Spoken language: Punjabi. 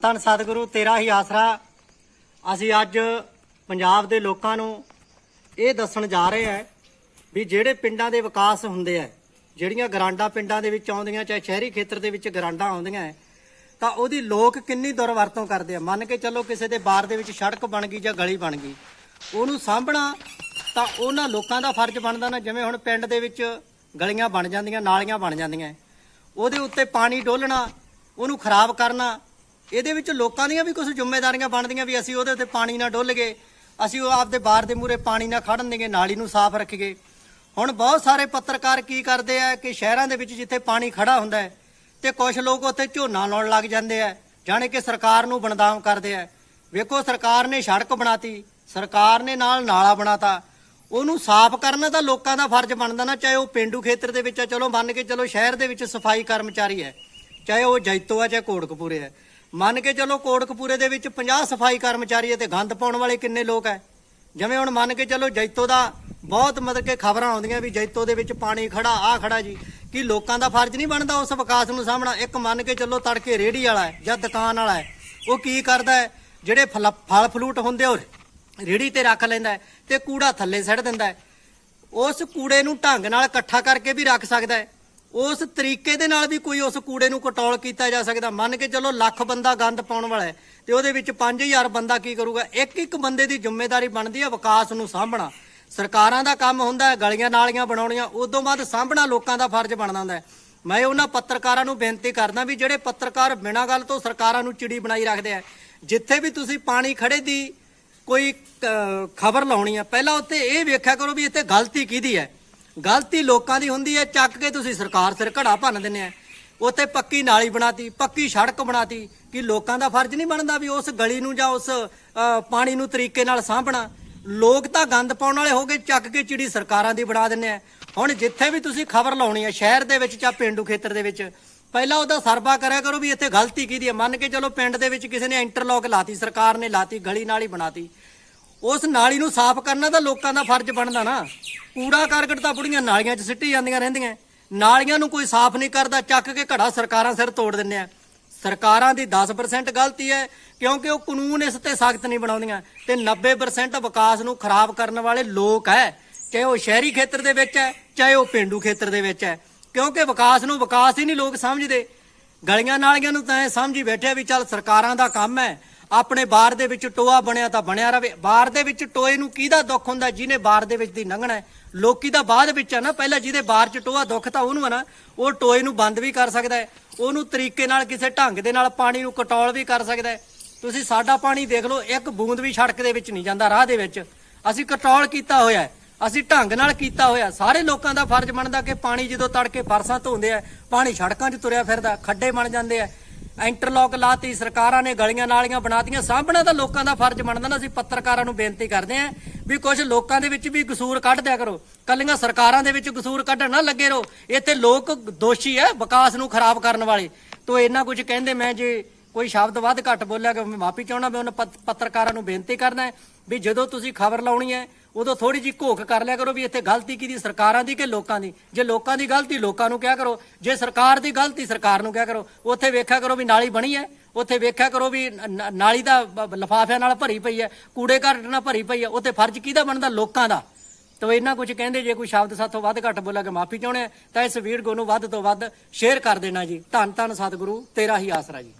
ਧੰਨ ਸਤਿਗੁਰੂ ਤੇਰਾ ਹੀ ਆਸਰਾ। ਅਸੀਂ ਅੱਜ ਪੰਜਾਬ ਦੇ ਲੋਕਾਂ ਨੂੰ ਇਹ ਦੱਸਣ ਜਾ ਰਹੇ ਹਾਂ ਵੀ ਜਿਹੜੇ ਪਿੰਡਾਂ ਦੇ ਵਿਕਾਸ ਹੁੰਦੇ ਆ ਜਿਹੜੀਆਂ ਗਰਾਂਡਾਂ ਪਿੰਡਾਂ ਦੇ ਵਿੱਚ ਆਉਂਦੀਆਂ ਚਾਹੇ ਸ਼ਹਿਰੀ ਖੇਤਰ ਦੇ ਵਿੱਚ ਗਰਾਂਡਾਂ ਆਉਂਦੀਆਂ ਹੈ, ਤਾਂ ਉਹਦੀ ਲੋਕ ਕਿੰਨੀ ਦੁਰਵਰਤੋਂ ਕਰਦੇ ਆ। ਮੰਨ ਕੇ ਚੱਲੋ ਕਿਸੇ ਦੇ ਬਾਰ ਦੇ ਵਿੱਚ ਸੜਕ ਬਣ ਗਈ ਜਾਂ ਗਲੀ ਬਣ ਗਈ ਉਹਨੂੰ ਸਾਂਭਣਾ ਤਾਂ ਉਹਨਾਂ ਲੋਕਾਂ ਦਾ ਫਰਜ਼ ਬਣਦਾ ਨਾ। ਜਿਵੇਂ ਹੁਣ ਪਿੰਡ ਦੇ ਵਿੱਚ ਗਲੀਆਂ ਬਣ ਜਾਂਦੀਆਂ ਨਾਲੀਆਂ ਬਣ ਜਾਂਦੀਆਂ ਉਹਦੇ ਉੱਤੇ ਪਾਣੀ ਡੋਲਣਾ ਉਹਨੂੰ ਖਰਾਬ ਕਰਨਾ ਇਹਦੇ ਵਿੱਚ ਲੋਕਾਂ ਦੀਆਂ ਵੀ ਕੁਝ ਜ਼ਿੰਮੇਵਾਰੀਆਂ ਬਣਦੀਆਂ ਵੀ ਅਸੀਂ ਉਹਦੇ ਉੱਤੇ ਪਾਣੀ ਨਾ ਡੁੱਲ ਗਏ, ਅਸੀਂ ਉਹ ਆਪਦੇ ਬਾਹਰ ਦੇ ਮੂਰੇ ਪਾਣੀ ਨਾ ਖੜਨ ਦੇਗੇ ਨਾਲੀ ਨੂੰ ਸਾਫ਼ ਰੱਖੀਏ ਹੁਣ ਬਹੁਤ ਸਾਰੇ ਪੱਤਰਕਾਰ ਕੀ ਕਰਦੇ ਆ ਕਿ ਸ਼ਹਿਰਾਂ ਦੇ ਵਿੱਚ ਜਿੱਥੇ ਪਾਣੀ ਖੜਾ ਹੁੰਦਾ ਹੈ ਤੇ ਕੁਝ ਲੋਕ ਉੱਥੇ ਝੋਨਾ ਲਾਉਣ ਲੱਗ ਜਾਂਦੇ ਆ, ਜਾਣੇ ਕਿ ਸਰਕਾਰ ਨੂੰ ਬਦਨਾਮ ਕਰਦੇ ਆ। ਵੇਖੋ, ਸਰਕਾਰ ਨੇ ਸੜਕ ਬਣਾਤੀ, ਸਰਕਾਰ ਨੇ ਨਾਲ ਨਾਲਾ ਬਣਾਤਾ। ਉਹਨੂੰ ਸਾਫ਼ ਕਰਨਾ ਤਾਂ ਲੋਕਾਂ ਦਾ ਫਰਜ਼ ਬਣਦਾ ਨਾ, ਚਾਹੇ ਉਹ ਪਿੰਡੂ ਖੇਤਰ ਦੇ ਵਿੱਚ ਆ, ਚਲੋ ਮੰਨ ਕੇ ਚਲੋ ਸ਼ਹਿਰ ਦੇ ਵਿੱਚ ਸਫ਼ਾਈ ਕਰਮਚਾਰੀ ਹੈ, ਚਾਹੇ ਉਹ ਜੈਤੋ ਹੈ ਚਾਹੇ ਕੋਟਕਪੂਰੇ ਹੈ ਮੰਨ ਕੇ ਚਲੋ ਕੋਟਕਪੂਰੇ ਦੇ ਵਿੱਚ 50 ਸਫ਼ਾਈ ਕਰਮਚਾਰੀ ਹੈ ਤੇ ਗੰਦ ਪਾਉਣ ਵਾਲੇ ਕਿੰਨੇ ਲੋਕ ਹੈ? ਜਿਵੇਂ ਹੁਣ ਮੰਨ ਕੇ ਚਲੋ ਜੈਤੋ ਦਾ ਬਹੁਤ ਮਤਲਬ ਕਿ ਖਬਰਾਂ ਆਉਂਦੀਆਂ ਵੀ ਜੈਤੋ ਦੇ ਵਿੱਚ ਪਾਣੀ ਖੜਾ ਆ ਖੜਾ ਜੀ। ਕੀ ਲੋਕਾਂ ਦਾ ਫਰਜ਼ ਨਹੀਂ ਬਣਦਾ ਉਸ ਵਿਕਾਸ ਨੂੰ ਸਾਹਮਣਾ? ਇੱਕ ਮੰਨ ਕੇ ਚੱਲੋ ਤੜਕੇ ਰੇੜੀ ਵਾਲਾ ਹੈ ਜਾਂ ਦੁਕਾਨ ਵਾਲਾ ਹੈ, ਉਹ ਕੀ ਕਰਦਾ ਹੈ? ਜਿਹੜੇ ਫਲ ਫਲ ਫਲੂਟ ਹੁੰਦੇ ਉਹ ਰੇੜੀ ਤੇ ਰੱਖ ਲੈਂਦਾ ਹੈ ਤੇ ਕੂੜਾ ਥੱਲੇ ਸੱਟ ਦਿੰਦਾ ਉਸ ਕੂੜੇ ਨੂੰ ਢੰਗ ਨਾਲ ਇਕੱਠਾ ਕਰਕੇ ਵੀ ਰੱਖ ਸਕਦਾ ਹੈ। ਉਸ ਤਰੀਕੇ ਦੇ ਨਾਲ ਵੀ ਕੋਈ ਉਸ ਕੂੜੇ ਨੂੰ ਕਟੌਲ ਕੀਤਾ ਜਾ ਸਕਦਾ। ਮੰਨ ਕੇ ਚੱਲੋ ਲੱਖ ਬੰਦਾ ਗੰਦ ਪਾਉਣ ਵਾਲਾ ਹੈ ਤੇ ਉਹਦੇ ਵਿੱਚ 5000 ਬੰਦਾ ਕੀ ਕਰੂਗਾ? ਇੱਕ ਇੱਕ ਬੰਦੇ ਦੀ ਜ਼ਿੰਮੇਵਾਰੀ ਬਣਦੀ ਹੈ ਵਿਕਾਸ ਨੂੰ ਸਾਂਭਣਾ। ਸਰਕਾਰਾਂ ਦਾ ਕੰਮ ਹੁੰਦਾ ਹੈ, ਗਲੀਆਂ ਨਾਲੀਆਂ ਬਣਾਉਣੀਆਂ, ਉਦੋਂ ਬਾਅਦ ਸਾਂਭਣਾ ਲੋਕਾਂ ਦਾ ਫਰਜ਼ ਬਣਦਾ ਹੁੰਦਾ ਹੈ। ਮੈਂ ਉਹਨਾਂ ਪੱਤਰਕਾਰਾਂ ਨੂੰ ਬੇਨਤੀ ਕਰਦਾ ਵੀ ਜਿਹੜੇ ਪੱਤਰਕਾਰ ਬਿਨਾਂ ਗੱਲ ਤੋਂ ਸਰਕਾਰਾਂ ਨੂੰ ਚਿੜੀ ਬਣਾਈ ਰੱਖਦੇ ਆ, ਜਿੱਥੇ ਵੀ ਤੁਸੀਂ ਪਾਣੀ ਖੜੇ ਦੀ ਕੋਈ ਖਬਰ ਲਾਉਣੀ ਆ, ਪਹਿਲਾਂ ਉੱਤੇ ਇਹ ਵੇਖਿਆ ਕਰੋ ਵੀ ਇੱਥੇ ਗਲਤੀ ਕਿਹਦੀ ਹੈ। ਗਲਤੀ ਲੋਕਾਂ ਦੀ ਹੁੰਦੀ ਹੈ, ਚੱਕ ਕੇ ਤੁਸੀਂ ਸਰਕਾਰ ਸਿਰ ਘੜਾ ਭੰਨ ਦਿੰਦੇ ਆ। ਉੱਥੇ ਪੱਕੀ ਨਾਲੀ ਬਣਾਤੀ, ਪੱਕੀ ਸੜਕ ਬਣਾਤੀ, ਕਿ ਲੋਕਾਂ ਦਾ ਫਰਜ਼ ਨਹੀਂ ਬਣਦਾ ਵੀ ਉਸ ਗਲੀ ਨੂੰ ਜਾਂ ਉਸ ਪਾਣੀ ਨੂੰ ਤਰੀਕੇ ਨਾਲ ਸਾਂਭਣਾ। ਲੋਕ ਤਾਂ ਗੰਦ ਪਾਉਣ ਵਾਲੇ ਹੋ ਗਏ, ਚੱਕ ਕੇ ਚਿੜੀ ਸਰਕਾਰਾਂ ਦੀ ਬਣਾ ਦਿੰਦੇ ਆ। ਹੁਣ ਜਿੱਥੇ ਵੀ ਤੁਸੀਂ ਖਬਰ ਲਾਉਣੀ ਹੈ ਸ਼ਹਿਰ ਦੇ ਵਿੱਚ ਜਾਂ ਪਿੰਡੂ ਖੇਤਰ ਦੇ ਵਿੱਚ, ਪਹਿਲਾਂ ਉਹਦਾ ਸਰਵਾ ਕਰਿਆ ਕਰੋ ਵੀ ਇੱਥੇ ਗਲਤੀ ਕਿਹਦੀ ਹੈ ਮੰਨ ਕੇ ਚਲੋ ਪਿੰਡ ਦੇ ਵਿੱਚ ਕਿਸੇ ਨੇ ਇੰਟਰਲੌਕ ਲਾਤੀ, ਸਰਕਾਰ ਨੇ ਲਾਤੀ, ਗਲੀ ਨਾਲੀ ਬਣਾਤੀ। ਉਸ ਨਾਲੀ ਨੂੰ ਸਾਫ਼ ਕਰਨਾ ਤਾਂ ਲੋਕਾਂ ਦਾ ਫਰਜ਼ ਬਣਦਾ ਨਾ। ਕੂੜਾ ਕਰਕਟ ਤਾਂ ਬੁੜੀਆਂ ਨਾਲੀਆਂ 'ਚ ਸਿੱਟੀ ਜਾਂਦੀਆਂ ਰਹਿੰਦੀਆਂ। ਨਾਲੀਆਂ ਨੂੰ ਕੋਈ ਸਾਫ਼ ਨਹੀਂ ਕਰਦਾ, ਚੱਕ ਕੇ ਘੜਾ ਸਰਕਾਰਾਂ ਸਿਰ ਤੋੜ ਦਿੰਦੇ ਆ। ਸਰਕਾਰਾਂ ਦੀ 10% ਗਲਤੀ ਹੈ, ਕਿਉਂਕਿ ਉਹ ਕਾਨੂੰਨ ਇਸ ਤੇ ਸਖਤ ਨਹੀਂ ਬਣਾਉਂਦੀਆਂ। ਤੇ 90% ਵਿਕਾਸ ਨੂੰ ਖਰਾਬ ਕਰਨ ਵਾਲੇ ਲੋਕ ਹੈ, ਚਾਹੇ ਉਹ ਸ਼ਹਿਰੀ ਖੇਤਰ ਦੇ ਵਿੱਚ ਹੈ, ਚਾਹੇ ਉਹ ਪਿੰਡੂ ਖੇਤਰ ਦੇ ਵਿੱਚ ਹੈ। ਕਿਉਂਕਿ ਵਿਕਾਸ ਨੂੰ ਵਿਕਾਸ ਹੀ ਨਹੀਂ ਲੋਕ ਸਮਝਦੇ। ਗਲੀਆਂ ਨਾਲੀਆਂ ਨੂੰ ਤਾਂ ਐ ਸਮਝੀ ਬੈਠਿਆ ਵੀ ਚੱਲ ਸਰਕਾਰਾਂ ਦਾ ਕੰਮ ਹੈ ਆਪਣੇ ਬਾਰ ਦੇ ਵਿੱਚ ਟੋਆ ਬਣਿਆ ਤਾਂ ਬਣਿਆ ਰਵੇ। ਬਾਰ ਦੇ ਵਿੱਚ ਟੋਏ ਨੂੰ ਕਿਹਦਾ ਦੁੱਖ ਹੁੰਦਾ? ਜਿਹਨੇ ਬਾਰ ਦੇ ਵਿੱਚ ਦੀ ਲੰਘਣਾ ਹੈ। ਲੋਕੀ ਤਾਂ ਬਾਅਦ ਵਿੱਚ ਆ ਨਾ, ਪਹਿਲਾਂ ਜਿਹਦੇ ਬਾਰ 'ਚ ਟੋਆ ਦੁੱਖ ਤਾਂ ਉਹਨੂੰ ਆ ਨਾ, ਉਹ ਟੋਏ ਨੂੰ ਬੰਦ ਵੀ ਕਰ ਸਕਦਾ ਹੈ। ਉਹਨੂੰ ਤਰੀਕੇ ਨਾਲ ਕਿਸੇ ਢੰਗ ਦੇ ਨਾਲ ਪਾਣੀ ਨੂੰ ਕਟੌਲ ਵੀ ਕਰ ਸਕਦਾ ਹੈ। ਤੁਸੀਂ ਸਾਡਾ ਪਾਣੀ ਦੇਖ ਲਓ, ਇੱਕ ਬੂੰਦ ਵੀ ਸੜਕ ਦੇ ਵਿੱਚ ਨਹੀਂ ਜਾਂਦਾ, ਰਾਹ ਦੇ ਵਿੱਚ। ਅਸੀਂ ਕਟੌਲ ਕੀਤਾ ਹੋਇਆ ਹੈ। ਅਸੀਂ ਢੰਗ ਨਾਲ ਕੀਤਾ ਹੋਇਆ ਸਾਰੇ ਲੋਕਾਂ ਦਾ ਫਰਜ਼ ਬਣਦਾ ਕਿ ਪਾਣੀ ਜਦੋਂ ਤੜਕੇ ਫਰਸਾਂ ਧੋਂਦੇ ਆ, ਪਾਣੀ ਸੜਕਾਂ 'ਚ ਤੁਰਿਆ ਫਿਰਦਾ, ਖੱਡੇ ਬਣ ਜਾਂਦੇ ਆ। ਇੰਟਰਲੌਕ ਲਾਤੀ, ਸਰਕਾਰਾਂ ਨੇ ਗਲੀਆਂ ਨਾਲੀਆਂ ਬਣਾਤੀਆਂ ਸਾਂਭਣਾ ਤਾਂ ਲੋਕਾਂ ਦਾ ਫਰਜ਼ ਬਣਦਾ ਨਾ, ਅਸੀਂ ਪੱਤਰਕਾਰਾਂ ਨੂੰ ਬੇਨਤੀ ਕਰਦੇ ਆਂ ਵੀ ਕੁਝ ਲੋਕਾਂ ਦੇ ਵਿੱਚ ਵੀ ਕਸੂਰ ਕੱਢ ਦਿਆ ਕਰੋ। ਕੱਲੀਆਂ ਸਰਕਾਰਾਂ ਦੇ ਵਿੱਚ ਕਸੂਰ ਕੱਢਣ ਨਾ ਲੱਗੇ ਰਹੋ ਇੱਥੇ ਲੋਕ ਦੋਸ਼ੀ ਹੈ ਵਿਕਾਸ ਨੂੰ ਖਰਾਬ ਕਰਨ ਵਾਲੇ। ਤੋ ਇੰਨਾ ਕੁਝ ਕਹਿੰਦੇ, ਮੈਂ ਜੇ ਕੋਈ ਸ਼ਬਦ ਵੱਧ ਘੱਟ ਬੋਲਿਆ ਕਿ ਮੈਂ ਮਾਫੀ ਚਾਹਣਾ ਮੈਂ ਉਹਨਾਂ ਪੱਤ- ਪੱਤਰਕਾਰਾਂ ਨੂੰ ਬੇਨਤੀ ਕਰਦਾ ਵੀ ਜਦੋਂ ਤੁਸੀਂ ਖਬਰ ਲਾਉਣੀ ਹੈ ਉਦੋਂ ਥੋੜੀ ਜਿਹੀ ਘੋਖ ਕਰ ਲਿਆ ਕਰੋ ਵੀ ਇੱਥੇ ਗਲਤੀ ਕਿਹਦੀ ਸਰਕਾਰਾਂ ਦੀ ਕਿ ਲੋਕਾਂ ਦੀ? ਜੇ ਲੋਕਾਂ ਦੀ ਗਲਤੀ, ਲੋਕਾਂ ਨੂੰ ਕਿਹਾ ਕਰੋ। ਜੇ ਸਰਕਾਰ ਦੀ ਗਲਤੀ, ਸਰਕਾਰ ਨੂੰ ਕਿਹਾ ਕਰੋ। ਉੱਥੇ ਵੇਖਿਆ ਕਰੋ ਵੀ ਨਾਲੀ ਬਣੀ ਹੈ। ਉੱਥੇ ਵੇਖਿਆ ਕਰੋ ਵੀ ਨਾਲੀ ਦਾ ਬ- ਲਿਫਾਫਿਆਂ ਨਾਲ ਭਰੀ ਪਈ ਹੈ। ਕੂੜੇ ਘਰ ਨਾਲ ਭਰੀ ਪਈ ਹੈ। ਉੱਥੇ ਫਰਜ਼ ਕਿਹਦਾ ਬਣਦਾ? ਲੋਕਾਂ ਦਾ। ਤੋ ਇਹਨਾਂ ਕੁਝ ਕਹਿੰਦੇ, ਜੇ ਕੋਈ ਸ਼ਬਦ ਸਾਥੋਂ ਵੱਧ ਘੱਟ ਬੋਲਿਆ ਕਿ ਮਾਫੀ ਚਾਹੁੰਦੇ ਆ, ਤਾਂ ਇਸ ਵੀਡੀਓ ਨੂੰ ਵੱਧ ਤੋਂ ਵੱਧ ਸ਼ੇਅਰ ਕਰ ਦੇਣਾ ਜੀ। ਧੰਨ ਧੰਨ ਸਤਿਗੁਰੂ, ਤੇਰਾ ਹੀ ਆਸਰਾ ਜੀ।